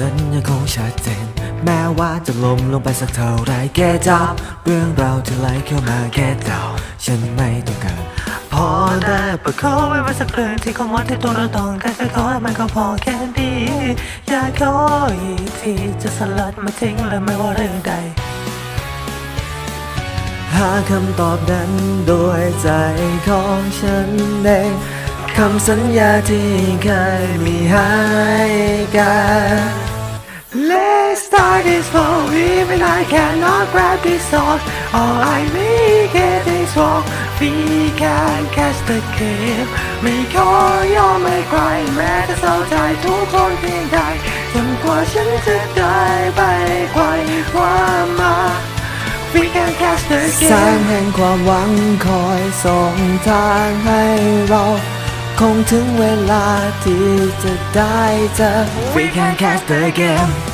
นยังคงชัดเจน แม้ว่าจะล้มลงไปสักเท่าไรแค่จับเรื่องราวที่ไหลเข้ามาแค่เดาฉันไม่ต้องการพอได้ประคองไว้ไว้สักเรื่องที่ของวัดที่ตัวเราต้องการแค่ขอให้มันก็พอแค่นี้อยากขออีกทีจะสลัดมาทิ้งและไม่ว่าเรื่องใดหาคำตอบนั้นโดยใจของฉันเองคำสัญญาที่เคยมีให้กัน even I cannot grab this song All I need is this walk We can catch the game ไม่ขอยอมไม่ใครแม้จะเศร้าใจทุกคนเพียงใดจนกว่าฉันจะได้ไปไขว่คว้ามา We can catch the game แสงแห่งความหวังคอยส่งทางให้เราคงถึงเวลาที่จะได้เจอ We can catch the game